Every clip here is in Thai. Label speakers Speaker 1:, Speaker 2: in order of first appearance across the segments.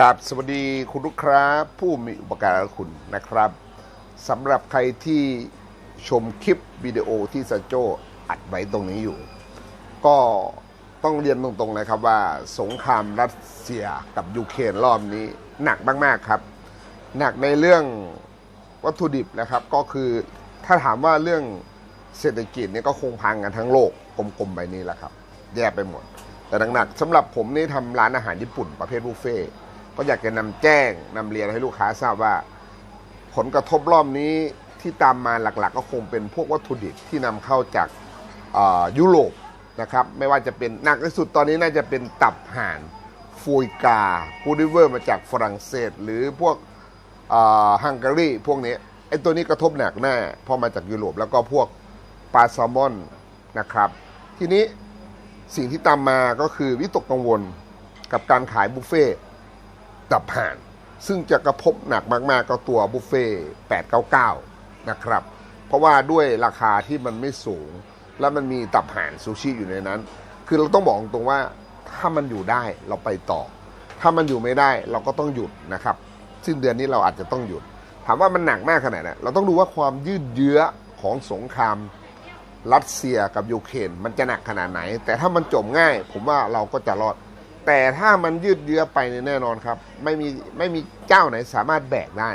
Speaker 1: กับสวัสดีคุณลูกค้าผู้มีอุปการะคุณนะครับสำหรับใครที่ชมคลิปวิดีโอที่ซาโจอัดไว้ตรงนี้อยู่ ก็ต้องเรียนตรงๆนะครับว่าสงครามรัสเซียกับยูเครนรอบนี้หนักมากๆครับ หนักในเรื่องวัตถุดิบนะครับ ก็คือถ้าถามว่าเรื่องเศรษฐกิจเนี่ยก็คงพังกันทั้งโลกกลมๆใบนี้แหละครับ แย่ไปหมด แต่หนักๆสำหรับผมนี่ทำร้านอาหารญี่ปุ่นประเภทบุฟเฟ่ ก็อยากจะนำแจ้งนำเรียนให้ลูกค้าทราบว่า ผลกระทบรอบนี้ที่ตามมาหลักๆ ก็คงเป็นพวกวัตถุดิบที่นำเข้าจากยุโรปนะครับไม่ว่าจะเป็นหนักที่สุดตอนนี้น่าจะเป็นตับห่านฟูยกาพูดิเวอร์มาจากฝรั่งเศส หรือพวกฮังการีพวกนี้ไอ้ตัวนี้กระทบหนักแน่เพราะมาจากยุโรปแล้วก็พวกปลาแซลมอนนะครับ ทีนี้สิ่งที่ตามมาก็คือวิตกกังวลกับการขายบุฟเฟ่ ตับห่าน ซึ่งจะกระทบหนักมากๆก็ตัวบุฟเฟ่899 นะครับ เพราะว่าด้วยราคาที่มันไม่สูง แล้วมันมีตับห่านซูชิอยู่ในนั้น คือเราต้องบอกตรงว่าถ้ามันอยู่ได้เราไปต่อ ถ้ามันอยู่ไม่ได้เราก็ต้องหยุดนะครับสิ้นเดือนนี้เราอาจจะต้องหยุด ถามว่ามันหนักมากขนาดไหนเราต้องดูว่าความยืดเยื้อของสงครามรัสเซียกับยูเครนมันจะหนักขนาดไหน แต่ถ้ามันจบง่าย ผมว่าเราก็จะรอด แต่ถ้ามันยืดเยื้อไปเนี่ยแน่นอนครับ ไม่มีไม่มีเจ้าไหนสามารถแบกได้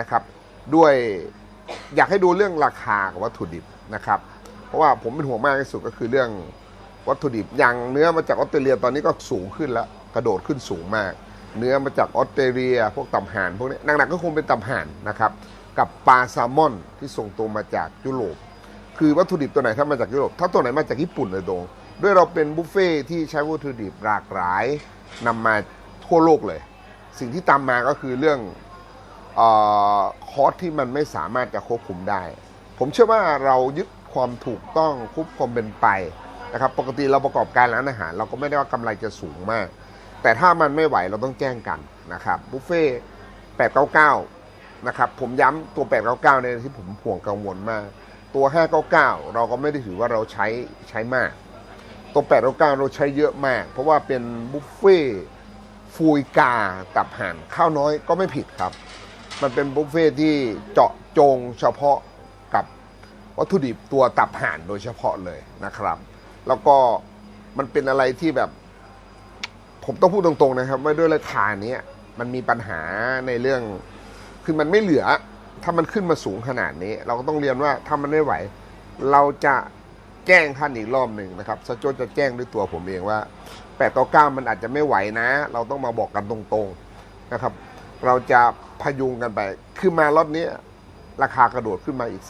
Speaker 1: นะครับ ด้วยอยากให้ดูเรื่องราคากับวัตถุดิบนะครับ เพราะว่าผมเป็นห่วงมากที่สุดก็คือเรื่องวัตถุดิบอย่างเนื้อมาจากออสเตรเลียตอนนี้ก็สูงขึ้นแล้วกระโดดขึ้นสูงมาก เนื้อมาจากออสเตรเลีย พวกตับห่านพวกนี้หนักๆก็คงเป็นตับห่านนะครับ กับปลาแซลมอนที่ส่งตัวมาจากยุโรปคือวัตถุดิบตัวไหนถ้ามาจากยุโรปถ้าตัวไหนมาจากญี่ปุ่นเลยตรง ด้วยเราเป็นบุฟเฟ่ที่ใช้วัตถุดิบหลากหลายนำมาทั่วโลกเลย สิ่งที่ตามมาก็คือเรื่องออคอสที่มันไม่สามารถจะควบคุมได้ ผมเชื่อว่าเรายึดความถูกต้องควบความเป็นไปนะครับปกติเราประกอบการร้านอาหาร เราก็ไม่ได้ว่ากำไรจะสูงมาก แต่ถ้ามันไม่ไหวเราต้องแจ้งกันนะครับบุฟเฟ่899นะครับผมย้ำตัว 899 เนี่ยที่ผมห่วงกังวลมาก ตัว 599 เราก็ไม่ได้ถือว่าเราใช้ใช้มาก ตัว899เราใช้เยอะมาก เพราะว่าเป็นบุฟเฟ่ฟูยกาตับห่านข้าวน้อยก็ไม่ผิดครับ มันเป็นบุฟเฟ่ที่เจาะจงเฉพาะกับวัตถุดิบตัวตับห่านโดยเฉพาะเลยนะครับ แล้วก็มันเป็นอะไรที่แบบ ผมต้องพูดตรงๆนะครับว่าด้วยราคาเนี้ยมันมีปัญหาในเรื่อง คือมันไม่เหลือ ถ้ามันขึ้นมาสูงขนาดนี้ เราก็ต้องเรียนว่าถ้ามันไม่ไหว เราจะ แจ้งท่านอีกรอบหนึ่งนะครับสจวตจะแจ้งด้วยตัวผมเองว่า8ต่อ9มันอาจจะไม่ไหวนะ เราต้องมาบอกกันตรงๆนะครับ เราจะพยุงกันไป คือมารอบนี้ราคากระโดดขึ้นมาอีก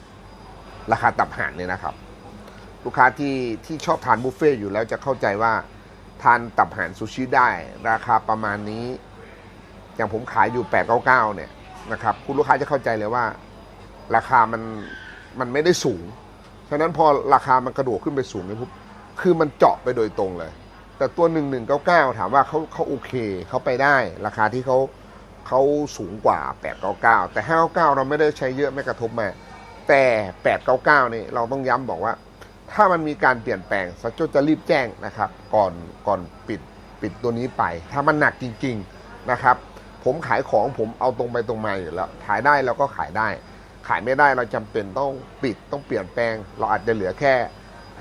Speaker 1: 30-40%ราคาตับห่านเนี่ยนะครับ ลูกค้าที่ที่ชอบทานบุฟเฟ่ต์อยู่แล้วจะเข้าใจว่าทานตับห่านซูชิได้ ราคาประมาณนี้ อย่างผมขายอยู่ 899 เนี่ยนะครับ คุณลูกค้าจะเข้าใจเลยว่า ราคามันมันไม่ได้สูง ฉะนั้นพอราคามันกระโดดขึ้นไปสูงเนี่ยปุ๊บคือมันเจาะไปโดยตรงเลย แต่ตัว 1199 ถามว่าเขาเขาโอเคเขาไปได้ ราคาที่เขาเขาสูงกว่า 899 แต่ 599 เราไม่ได้ใช้เยอะไม่กระทบมาแต่ 899 นี่เราต้องย้ำบอกว่า ถ้ามันมีการเปลี่ยนแปลงสัจจจะรีบแจ้งนะครับ ก่อนก่อนปิดปิดตัวนี้ไป ถ้ามันหนักจริง ๆนะครับ ผมขายของผมเอาตรงไปตรงมาอยู่แล้ว ขายได้เราก็ขายได้ ขายไม่ได้เราจำเป็นต้องปิดต้องเปลี่ยนแปลง เราอาจจะเหลือแค่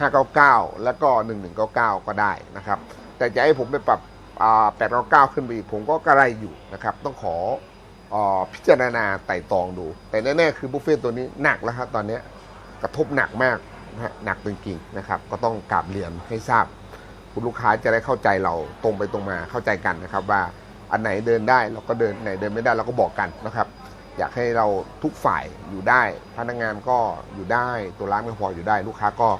Speaker 1: 599 แล้วก็ 1199 ก็ได้นะครับ แต่จะให้ผมไปปรับ899 ขึ้นไปอีกผมก็กระไรอยู่นะครับ ต้องขออพิจารณาไต่ตองดู แต่แน่ๆคือบุฟเฟ่ต์ตัวนี้หนักแล้วครับตอนนี้กระทบหนักมากนะฮะหนักจริงๆนะครับ ก็ต้องกราบเรียนให้ทราบ คุณลูกค้าจะได้เข้าใจเราตรงไปตรงมาเข้าใจกันนะครับ ว่าอันไหนเดินได้เราก็เดินไหนเดินไม่ได้เราก็บอกกันนะครับ อยากให้เราทุกฝ่ายอยู่ได้ พนักงานก็อยู่ได้ ตัวร้านก็พออยู่ได้ ลูกค้าก็